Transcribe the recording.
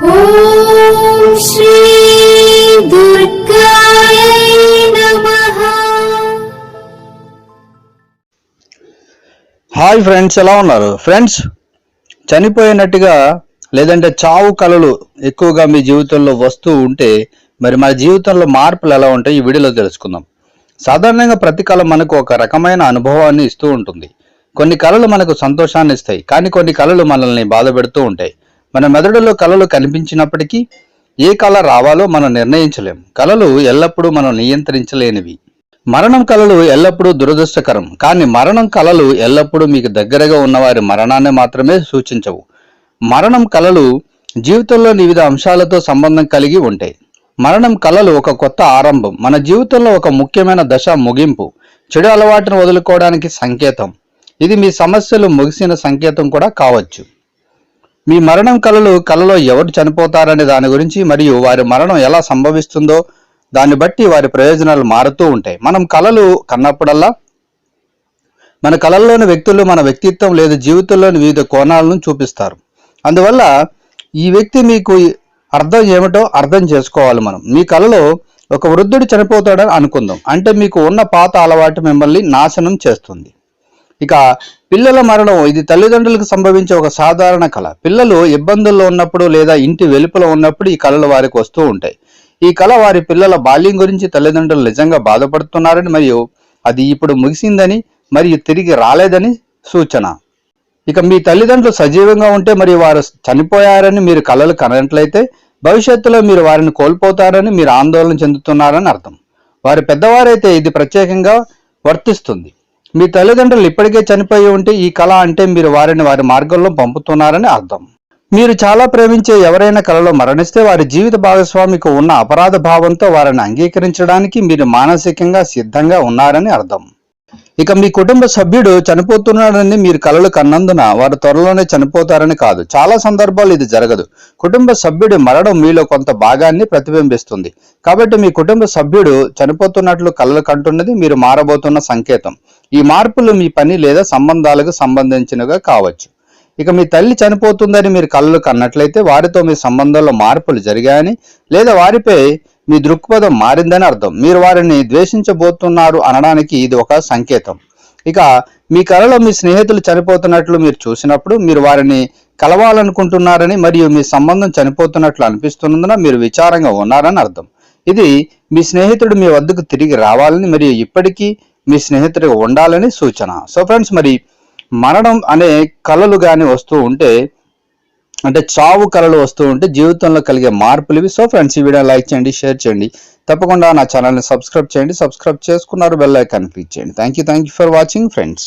Hi friends ఎలా ఉన్నారు? Friends చనిపోయినట్టుగా లేదంటే చావు కళలు ఎక్కువగా మీ జీవితంలో వస్తూ ఉంటే మరి మన జీవితంలో మార్పులు ఎలా ఉంటాయి ఈ వీడియోలో తెలుసుకుందాం. సాధారణంగా ప్రతి కళ మనకు ఒక రకమైన అనుభవాన్ని ఇస్తూ ఉంటుంది. కొన్ని కళలు మనకు సంతోషాన్ని ఇస్తాయి కానీ కొన్ని కళలు మనల్ని బాధ పెడుతూ ఉంటాయి. మన మెదడులో కళలు కనిపించినప్పటికీ ఏ కళ రావాలో మనం నిర్ణయించలేం. కళలు ఎల్లప్పుడూ మనం నియంత్రించలేనివి. మరణం కళలు ఎల్లప్పుడూ దురదృష్టకరం. కానీ మరణం కళలు ఎల్లప్పుడూ మీకు దగ్గరగా ఉన్నవారి మరణాన్ని మాత్రమే సూచించవు. మరణం కళలు జీవితంలోని వివిధ అంశాలతో సంబంధం కలిగి ఉంటాయి. మరణం కళలు ఒక కొత్త ఆరంభం. మన జీవితంలో ఒక ముఖ్యమైన దశ ముగింపు. చెడు అలవాటును వదులుకోవడానికి సంకేతం. ఇది మీ సమస్యలు ముగిసిన సంకేతం కూడా కావచ్చు. మీ మరణం కళలు కళలో ఎవరు చనిపోతారనే దాని గురించి మరియు వారి మరణం ఎలా సంభవిస్తుందో దాన్ని బట్టి వారి ప్రయోజనాలు మారుతూ ఉంటాయి. మనం కళలు కన్నప్పుడల్లా మన కళల్లోని వ్యక్తులు మన వ్యక్తిత్వం లేదా జీవితంలోని వివిధ కోణాలను చూపిస్తారు. అందువల్ల ఈ వ్యక్తి మీకు అర్థం ఏమిటో అర్థం చేసుకోవాలి మనం. మీ కళలో ఒక వృద్ధుడు చనిపోతాడని అనుకుందాం. అంటే మీకు ఉన్న పాత అలవాటు మిమ్మల్ని నాశనం చేస్తుంది. ఇక పిల్లల మరణం ఇది తల్లిదండ్రులకు సంభవించే ఒక సాధారణ కళ. పిల్లలు ఇబ్బందుల్లో ఉన్నప్పుడు లేదా ఇంటి వెలుపల ఉన్నప్పుడు ఈ కళలు వారికి వస్తూ ఉంటాయి. ఈ కళ వారి పిల్లల బాల్యం గురించి తల్లిదండ్రులు నిజంగా బాధపడుతున్నారని మరియు అది ఇప్పుడు ముగిసిందని మరియు తిరిగి రాలేదని సూచన. ఇక మీ తల్లిదండ్రులు సజీవంగా ఉంటే మరియు వారు చనిపోయారని మీరు కళలు కనట్లయితే భవిష్యత్తులో మీరు వారిని కోల్పోతారని మీరు ఆందోళన చెందుతున్నారని అర్థం. వారి పెద్దవారైతే ఇది ప్రత్యేకంగా వర్తిస్తుంది. మీ తల్లిదండ్రులు ఇప్పటికే చనిపోయి ఉంటే ఈ కళ అంటే మీరు వారిని వారి మార్గంలో పంపుతున్నారని అర్థం. మీరు చాలా ప్రేమించే ఎవరైనా కళలో మరణిస్తే వారి జీవిత భాగస్వామికి ఉన్న అపరాధ భావంతో వారిని అంగీకరించడానికి మీరు మానసికంగా సిద్ధంగా ఉన్నారని అర్థం. ఇక మీ కుటుంబ సభ్యుడు చనిపోతున్నాడని మీరు కలలు కన్నందున వారు త్వరలోనే చనిపోతారని కాదు. చాలా సందర్భాలు ఇది జరగదు. కుటుంబ సభ్యుడి మరణం మీలో కొంత భాగాన్ని ప్రతిబింబిస్తుంది. కాబట్టి మీ కుటుంబ సభ్యుడు చనిపోతున్నట్లు కలలు కంటున్నది మీరు మారబోతున్న సంకేతం. ఈ మార్పులు మీ పని లేదా సంబంధాలకు సంబంధించినగా కావచ్చు. ఇక మీ తల్లి చనిపోతుందని మీరు కళ్ళు కన్నట్లయితే వారితో మీ సంబంధంలో మార్పులు జరిగాయని లేదా వారిపై మీ దృక్పథం మారిందని అర్థం. మీరు వారిని ద్వేషించబోతున్నారు అనడానికి ఇది ఒక సంకేతం. ఇక మీ కళలో మీ స్నేహితులు చనిపోతున్నట్లు మీరు చూసినప్పుడు మీరు వారిని కలవాలనుకుంటున్నారని మరియు మీ సంబంధం చనిపోతున్నట్లు అనిపిస్తున్నందున మీరు విచారంగా ఉన్నారని అర్థం. ఇది మీ స్నేహితుడు మీ వద్దకు తిరిగి రావాలని మరియు ఇప్పటికీ మీ స్నేహితుడిగా ఉండాలని సూచన. సో ఫ్రెండ్స్ మరి మరణం అనే కళలు కానీ వస్తూ ఉంటే అంటే చావు కళలు వస్తూ ఉంటే జీవితంలో కలిగే మార్పులు ఇవి. సో ఫ్రెండ్స్ ఈ వీడియో లైక్ చేయండి షేర్ చేయండి. తప్పకుండా నా ఛానల్ని సబ్స్క్రైబ్ చేయండి. సబ్స్క్రైబ్ చేసుకున్నారు బెల్ ఐకాన్ క్లిక్ చేయండి. Thank you thank you for watching friends